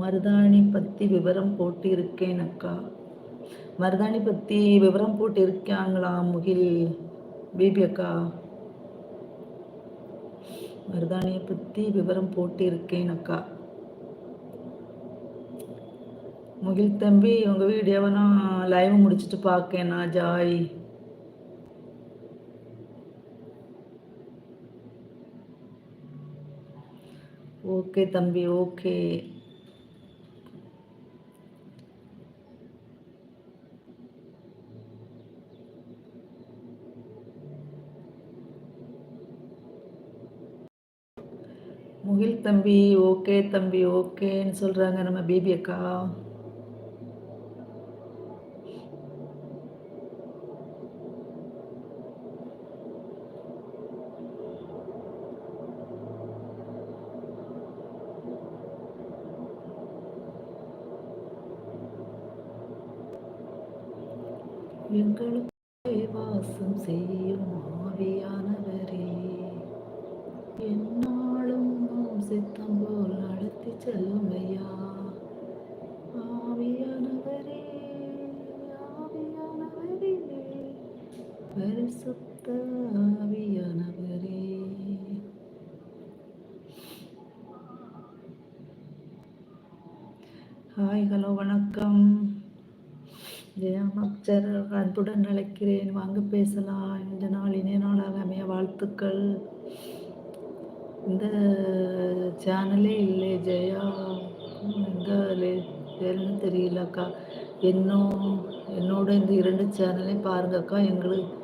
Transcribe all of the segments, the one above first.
மருதாணி பற்றி விவரம் போட்டு இருக்கேன் அக்கா. மருதாணி பற்றி விவரம் போட்டு இருக்காங்களா முகில்? பேபி அக்கா. மருதாணியை பற்றி விவரம் போட்டு இருக்கேன் அக்கா. முகில் தம்பி உங்கள் வீடியோவை நான் லைவ் முடிச்சுட்டு பார்க்கேண்ணா ஜாய். ஓகே தம்பி ஓகே. முகில் தம்பி ஓகே தம்பி ஓகேன்னு சொல்கிறாங்க நம்ம பேபி அக்கா. எங்களுக்கு வாசம் செய்யும் ஆவியானவரே. என் சித்தம் போல் நடத்தி செல்லும் ஐயா ஆவியானவரே ஆவியானவரே பரிசுத்த ஆவியானவரே ஹாய் ஹலோ வணக்கம். ஜெயமக்சர் அன்புடன் அழைக்கிறேன். வாங்க பேசலாம். இந்த நாள் இணைய நாளாக அமைய வாழ்த்துக்கள். இந்த சேனலே இல்லை ஜெயா. எங்கே பேருன்னு தெரியலக்கா இன்னும் என்னோட இந்த இரண்டு சேனலையும் பாருங்கக்கா எங்களுக்கு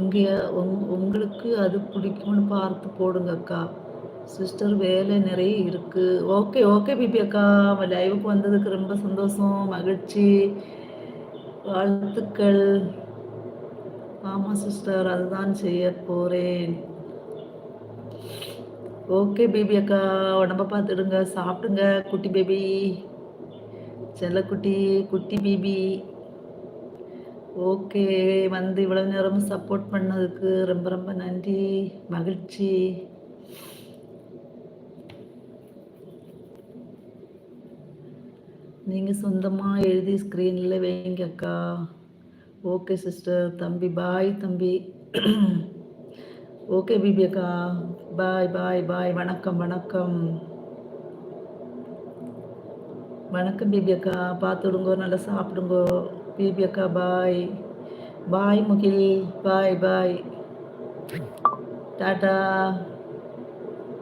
எங்கே உங் உங்களுக்கு அது பிடிக்கும்னு பார்த்து போடுங்கக்கா சிஸ்டர் வேலை நிறைய இருக்குது ஓகே ஓகே பிபி அக்கா. லைவுக்கு வந்ததுக்கு ரொம்ப சந்தோஷம் மகிழ்ச்சி. வாழ்த்துக்கள். ஆமாம் சிஸ்டர் அதுதான் செய்ய போகிறேன் ஓகே பேபி அக்கா உடம்ப பார்த்துடுங்க சாப்பிடுங்க குட்டி பேபி. செல்லக்குட்டி குட்டி பேபி. ஓகே வந்து இவ்வளோ நேரம் சப்போர்ட் பண்ணதுக்கு ரொம்ப ரொம்ப நன்றி மகிழ்ச்சி. நீங்கள் சொந்தமாக எழுதி ஸ்க்ரீனில் வைங்க அக்கா. ஓகே சிஸ்டர் தம்பி பாய் தம்பி. ஓகே பிபி அக்கா பாய் பாய் பாய் வணக்கம் வணக்கம் வணக்கம் பிபியக்கா பார்த்துடுங்கோ நல்லா சாப்பிடுங்கோ பிபியக்கா பாய் பாய் முகில் பாய் பாய் டாட்டா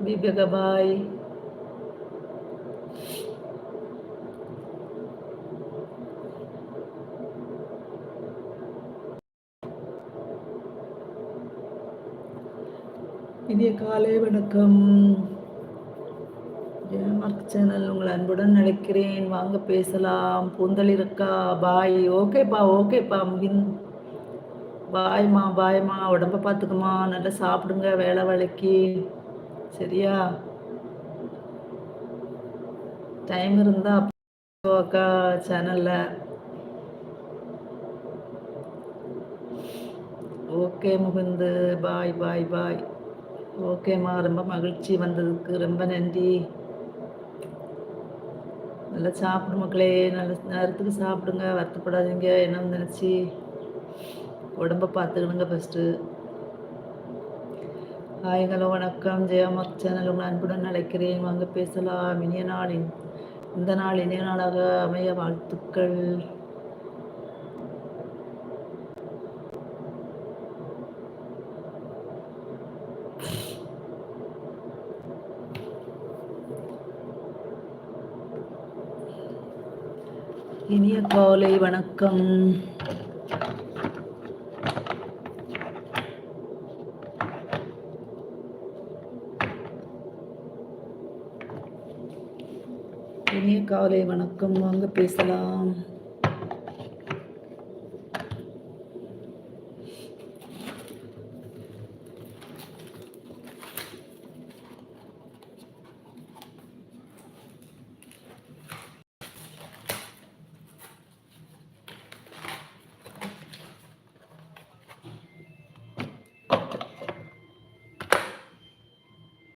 பிபி பாய் இனிய காலை வணக்கம். ஜெயமார்க் சேனல் உங்களை அன்புடன் நினைக்கிறேன் வாங்க பேசலாம். பூந்தல் இருக்கா? பாய். ஓகேப்பா ஓகேப்பா முகின். பாய்மா பாய்மா உடம்ப பார்த்துக்குமா நல்லா சாப்பிடுங்க வேலை வேலைக்கு. சரியா? டைம் இருந்தா அக்கா சேனல்ல. Okay Mukund. Bye bye bye. ஓகேம்மா ரொம்ப மகிழ்ச்சி வந்ததுக்கு. ரொம்ப நன்றி. நல்லா சாப்பிடு மக்களே. நல்ல நேரத்துக்கு சாப்பிடுங்க. வருத்தப்படாதீங்க. என்ன நினச்சி? உடம்ப பார்த்துக்கணுங்க ஃபஸ்ட்டு ஹாய் ஹலோ வணக்கம். ஜெயமக் சேனல் உங்கள் அன்புடன் அழைக்கிறேன். வாங்க பேசலாம். இனிய நாளின் இந்த நாள் இனிய நாளாக அமைய வாழ்த்துக்கள். இனிய காலை வணக்கம். இனிய காலை வணக்கம். வாங்க பேசலாம்.